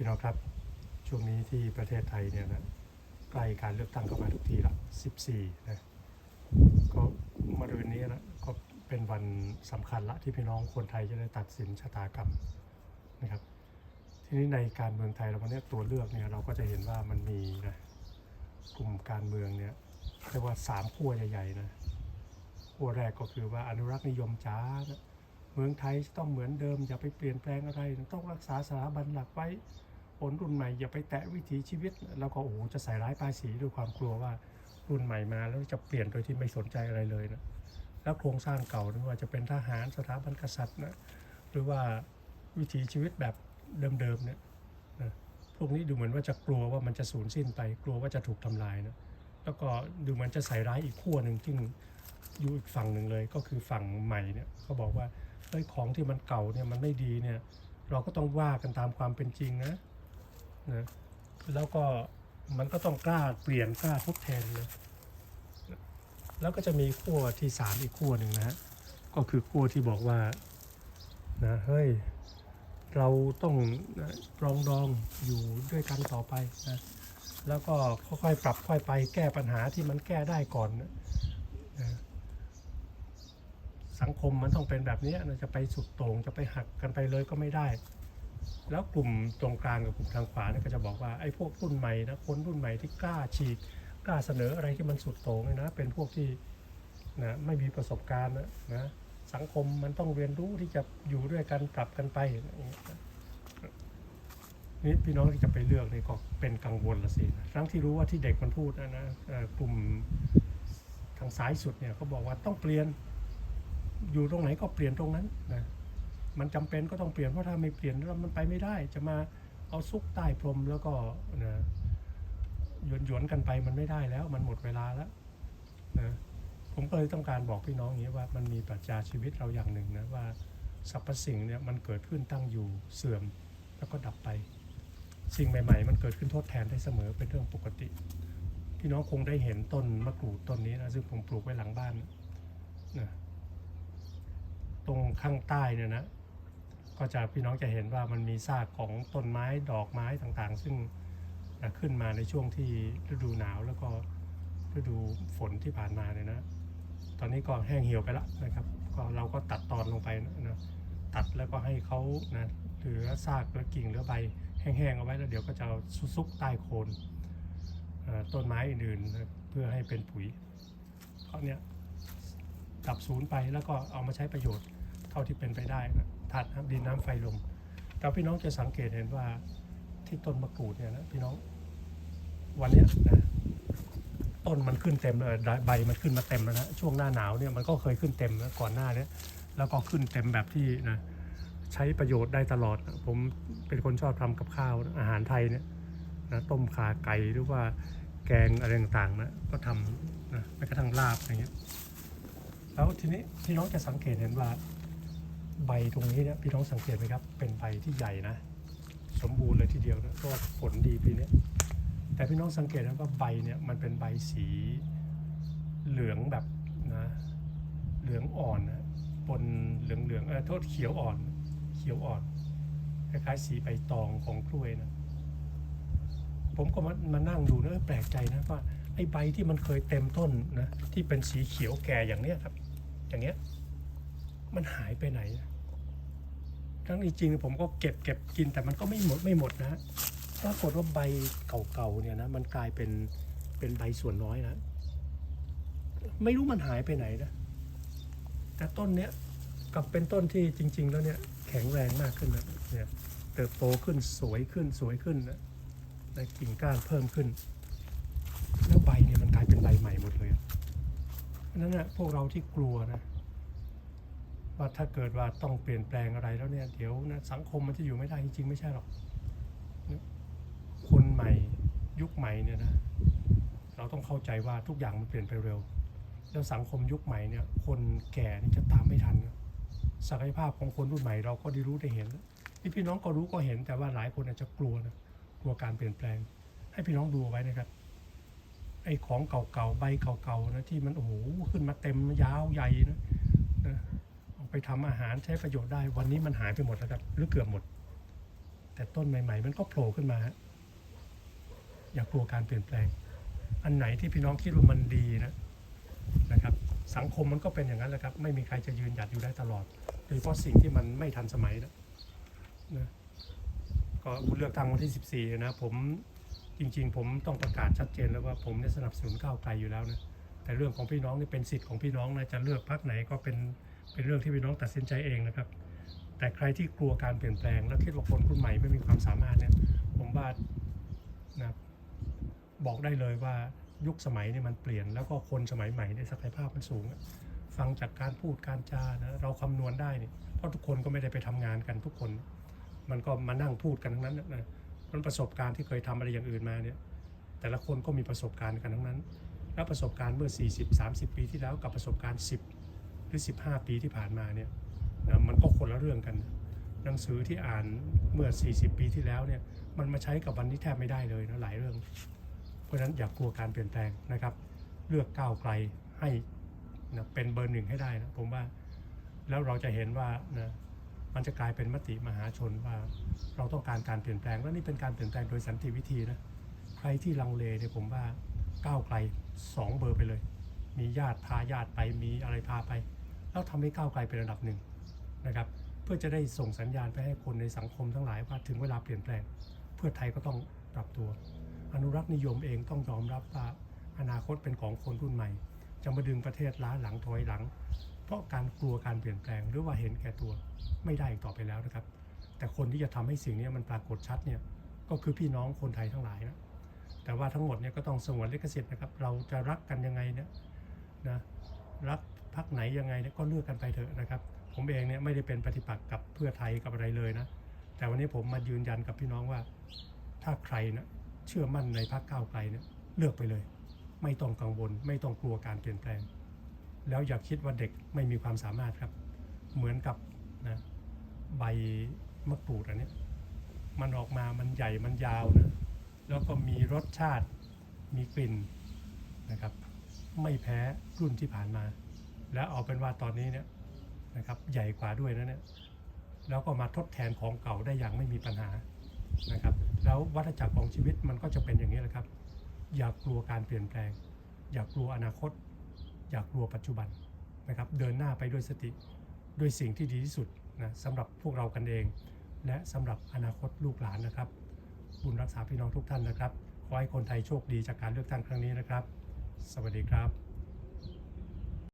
พี่น้องครับ ช่วงนี้ที่ประเทศไทยเนี่ยนะใกล้การเลือกตั้งเข้ามาทุกทีละ 14 นะ ก็มารืนนี้นะ ก็เป็นวันสำคัญละที่พี่น้องคนไทยจะได้ตัดสินชะตากรรมนะครับ ทีนี้ในการเมืองไทยเราวันนี้ตัวเลือกเนี่ยเราก็จะเห็นว่ามันมีนะกลุ่มการเมืองเนี่ยเรียกว่าสามขั้วใหญ่ๆนะขั้วแรกก็คือว่าอนุรักษ์นิยมจ้านะ มืองไทยต้องเหมือนเดิม อย่าไปเปลี่ยนแปลงอะไร ต้องรักษาสถาบันหลักไว้คนรุ่นใหม่อย่าไปแตะวิถีชีวิต แล้วก็โอ้โหจะใส่ร้ายป้ายสีด้วยความกลัวว่ารุ่นใหม่มาแล้วจะเปลี่ยนโดยที่ไม่สนใจอะไรเลยนะแล้วโครงสร้างเก่าไม่ว่าจะเป็นทหารสถาบันกษัตริย์นะหรือว่าวิถีชีวิตแบบเดิมๆเนี่ยนะพวกนี้ดูเหมือนว่าจะกลัวว่ามันจะสูญสิ้นไป กลัวว่าจะถูกทำลายนะแล้วก็ดูเหมันจะใส่ร้ายอีกขั้วหนึ่งซึ่อยู่อีกฝั่งหนึ่งเลย ก็คือฝั่งใหม่เนี่ยเขาบอกว่า เฮ้ยของที่มันเก่าเนี่ยมันไม่ดีเนี่ย เราก็ต้องว่ากันตามความเป็นจริงนะนะแล้วก็มันก็ต้องกล้าเปลี่ยนกล้าทดแทนนะแล้วก็จะมีขั้วที่สามอีกขั้วหนึ่งนะฮะก็คือขั้วที่บอกว่านะเฮ้ยเราต้องรองดองอยู่ด้วยกันต่อไปนะแล้วก็ค่อยๆปรับค่อยไปแก้ปัญหาที่มันแก้ได้ก่อนนะ สังคมมันต้องเป็นแบบนี้นะจะไปสุดโต่งจะไปหักกันไปเลยก็ไม่ได้ แล้วกลุ่มตรงกลางกับกลุ่มทางขวาเนี่ยก็จะบอกว่าไอ้พวกรุ่นใหม่นะคนรุ่นใหม่ที่กล้าฉีกกล้าเสนออะไรที่มันสุดโต่งเนี่ยนะเป็นพวกที่นะไม่มีประสบการณ์นะสังคมมันต้องเรียนรู้ที่จะอยู่ด้วยกันปรับกันไปนะนี่พี่น้องที่จะไปเลือกนี่ก็เป็นกังวลละสินะทั้งที่รู้ว่าที่เด็กมันพูดนะนะกลุ่มทางซ้ายสุดเนี่ยเขาบอกว่าต้องเปลี่ยน อยู่ตรงไหนก็เปลี่ยนตรงนั้นนะมันจำเป็นก็ต้องเปลี่ยนเพราะถ้าไม่เปลี่ยนแล้วมันไปไม่ได้ จะมาเอาซุกใต้พรมแล้วก็นะหยวนหยวนๆกันไปมันไม่ได้แล้ว มันหมดเวลาแล้วนะผมก็เลยต้องการบอกพี่น้องอย่างนี้ว่ามันมีปรัชญาชีวิตเราอย่างหนึ่งนะว่าสรรพสิ่งเนี่ยมันเกิดขึ้นตั้งอยู่เสื่อมแล้วก็ดับไป สิ่งใหม่ ๆ มันเกิดขึ้นทดแทนได้เสมอเป็นเรื่องปกติ พี่น้องคงได้เห็นต้นมะกรูดต้นนี้นะซึ่งผมปลูกไว้หลังบ้านนะ ตรงข้างใต้เนี่ยนะก็จะพี่น้องจะเห็นว่ามันมีซากของต้นไม้ดอกไม้ต่างๆ ซึ่งนะขึ้นมาในช่วงที่ฤดูหนาวแล้วก็ฤดูฝนที่ผ่านมาเนี่ยนะ ตอนนี้ก็แห้งเหี่ยวไปแล้วนะครับ ก็เราก็ตัดตอนลงไปนะนะตัดแล้วก็ให้เขานะเหลือซากเหลือกิ่งเหลือใบแห้งๆเอาไว้แล้วเดี๋ยวก็จะซุกใต้โคนต้นไม้อื่นๆเพื่อให้เป็นปุ๋ยก็เนี่ยดับศูนย์ไปแล้วก็เอามาใช้ประโยชน์าที่เป็นไปได้นะธาตุน้ำดินน้ำไฟลมแต่พี่น้องจะสังเกตเห็นว่าที่ต้นมะกรูดเนี่ยนะพี่น้องวันนี้นะต้นมันขึ้นเต็มเลยใบมันขึ้นมาเต็มแล้วนะช่วงหน้าหนาวเนี่ยมันก็เคยขึ้นเต็มก่อนหน้านี้แล้วก็ขึ้นเต็มแบบที่นะใช้ประโยชน์ได้ตลอด ผมเป็นคนชอบทำกับข้าวอาหารไทยเนี่ยนะต้มขาไก่หรือว่าแกงอะไรต่างๆนะก็ทำนะแม้กระทั่งลาบอะไรเงี้ยแล้วทีนี้พี่น้องจะสังเกตเห็นว่า ใบตรงนี้เนี่ยพี่น้องสังเกตไหมครับ เป็นใบที่ใหญ่นะ สมบูรณ์เลยทีเดียวนะเพราะว่าผลดีปีนี้แต่พี่น้องสังเกตนะว่าใบเนี่ยมันเป็นใบสีเหลืองแบบนะเหลืองอ่อนนะปนเหลืองเหลืองๆเออโทษเขียวอ่อน เขียวอ่อนคล้ายๆสีใบตองของกล้วยนะผมก็มามานั่งดูนะแปลกใจนะว่าไอ้ใบที่มันเคยเต็มต้นนะที่เป็นสีเขียวแก่อย่างเนี้ยครับ อย่างเงี้ย มันหายไปไหน ทั้งจริงๆผมก็เก็บเก็บกินแต่มันก็ไม่หมดไม่หมดนะปรากฏว่าใบเก่าๆเนี่ยนะมันกลายเป็นเป็นใบส่วนน้อยนะ ไม่รู้มันหายไปไหนนะ แต่ต้นเนี้ยกับเป็นต้นที่จริง ๆ แล้วเนี่ยแข็งแรงมากขึ้นนะเนี่ยเติบโตขึ้นสวยขึ้นสวยขึ้นนะในกิ่งก้านเพิ่มขึ้น แล้วใบเนี่ยมันกลายเป็นใบใหม่หมดเลยเพราะนั้นนะพวกเราที่กลัวนะ ว่าถ้าเกิดว่าต้องเปลี่ยนแปลงอะไรแล้วเนี่ยเดี๋ยวนะสังคมมันจะอยู่ไม่ได้จริงๆไม่ใช่หรอกคนใหม่ยุคใหม่เนี่ยนะเราต้องเข้าใจว่าทุกอย่างมันเปลี่ยนไปเร็ว แล้วสังคมยุคใหม่เนี่ยคนแก่นี่จะตามไม่ทันศักยภาพของคนรุ่นใหม่เราก็ได้รู้ได้เห็นที่พี่น้องก็รู้ก็เห็นแต่ว่าหลายคนอาจจะกลัวนะกลัวการเปลี่ยนแปลง ให้พี่น้องดูเอาไว้นะครับไอ้ของเก่าๆใบเก่าๆนะที่มันโอ้โหขึ้นมาเต็มยาวใหญ่นะนะ ไปทำอาหารใช้ประโยชน์ได้ วันนี้มันหายไปหมดแล้วครับหรือเกือบหมด แต่ต้นใหม่ ๆ มันก็โผล่ขึ้นมา อย่ากลัวการเปลี่ยนแปลง อันไหนที่พี่น้องคิดว่ามันดีนะนะครับ สังคมมันก็เป็นอย่างนั้นแหละครับ ไม่มีใครจะยืนหยัดอยู่ได้ตลอดโดยเฉพาะสิ่งที่มันไม่ทันสมัยนะนะก็เลือกตั้งวันที่ 14 นะผมจริง ๆ ผมต้องประกาศชัดเจนแล้วว่าผมเนี่ยสนับสนุนก้าวไกลอยู่แล้วนะแต่เรื่องของพี่น้องนี่เป็นสิทธิ์ของพี่น้องนะจะเลือกพรรคไหนก็เป็น เป็นเรื่องที่พี่น้องตัดสินใจเองนะครับ แต่ใครที่กลัวการเปลี่ยนแปลง แล้วคิดว่าคนรุ่นใหม่ไม่มีความสามารถเนี่ยผมว่านะบอกได้เลยว่ายุคสมัยนี่มันเปลี่ยน แล้วก็คนสมัยใหม่เนี่ยศักยภาพมันสูง ฟังจากการพูดการจานะเราคำนวณได้เนี่ยเพราะทุกคนก็ไม่ได้ไปทำงานกันทุกคน มันก็มานั่งพูดกันทั้งนั้นนะมันประสบการณ์ที่เคยทำอะไรอย่างอื่นมาเนี่ยแต่ละคนก็มีประสบการณ์กันทั้งนั้น แล้วประสบการณ์เมื่อ 40 30 ปีที่แล้วกับประสบการณ์ 10 หรือ 15 ปีที่ผ่านมาเนี่ยนะมันก็คนละเรื่องกัน หนังสือที่อ่านเมื่อ 40 ปีที่แล้วเนี่ยมันมาใช้กับวันนี้แทบไม่ได้เลยนะหลายเรื่อง เพราะฉะนั้นอย่ากกลัวการเปลี่ยนแปลงนะครับ เลือกก้าวไกลให้นะเป็นเบอร์หนึ่งให้ได้นะผมว่าแล้วเราจะเห็นว่านะมันจะกลายเป็นมติมหาชนว่าเราต้องการการเปลี่ยนแปลงแล้วนี่เป็นการเปลี่ยนแปลงโดยสันติวิธีนะใครที่ลังเลเนี่ยผมว่าก้าวไกลสองเบอร์ไปเลย มีญาติพาญาติไปมีอะไรพาไป แล้วทำให้ก้าวไกลเป็นอันดับหนึ่งนะครับ เพื่อจะได้ส่งสัญญาณไปให้คนในสังคมทั้งหลายว่าถึงเวลาเปลี่ยนแปลง เพื่อไทยก็ต้องปรับตัว อนุรักษ์นิยมเองต้องยอมรับว่าอนาคตเป็นของคนรุ่นใหม่ จะมาดึงประเทศล้าหลังถอยหลัง เพราะการกลัวการเปลี่ยนแปลงหรือว่าเห็นแก่ตัวไม่ได้อีกต่อไปแล้วนะครับ แต่คนที่จะทำให้สิ่งนี้มันปรากฏชัดเนี่ยก็คือพี่น้องคนไทยทั้งหลายนะแต่ว่าทั้งหมดเนี่ยก็ต้องสงวนลิขสิทธิ์นะครับ เราจะรักกันยังไงเนี่ยนะรัก พักไหนยังไงเนี่ยก็เลือกกันไปเถอะนะครับ ผมเองเนี่ยไม่ได้เป็นปฏิปักษ์กับเพื่อไทยกับอะไรเลยนะ แต่วันนี้ผมมายืนยันกับพี่น้องว่า ถ้าใครนะเชื่อมั่นในพรรคก้าวไกลเนี่ยเลือกไปเลย ไม่ต้องกังวล ไม่ต้องกลัวการเปลี่ยนแปลง แล้วอย่าคิดว่าเด็กไม่มีความสามารถครับ เหมือนกับนะใบมะกรูดอันนี้มันออกมามันใหญ่มันยาวนะแล้วก็มีรสชาติมีกลิ่นนะครับ ไม่แพ้รุ่นที่ผ่านมา แล้วเอาเป็นว่าตอนนี้เนี่ยนะครับใหญ่กว่าด้วยนะเนี่ยแล้วก็มาทดแทนของเก่าได้อย่างไม่มีปัญหานะครับ แล้ววัฏจักรของชีวิตมันก็จะเป็นอย่างนี้แหละครับ อย่ากลัวการเปลี่ยนแปลง อย่ากลัวอนาคต อย่ากลัวปัจจุบันนะครับ เดินหน้าไปด้วยสติด้วยสิ่งที่ดีที่สุดนะสำหรับพวกเรากันเอง และสำหรับอนาคตลูกหลานนะครับ บุญรักษาพี่น้องทุกท่านนะครับขอให้คนไทยโชคดีจากการเลือกตั้งครั้งนี้นะครับ สวัสดีครับ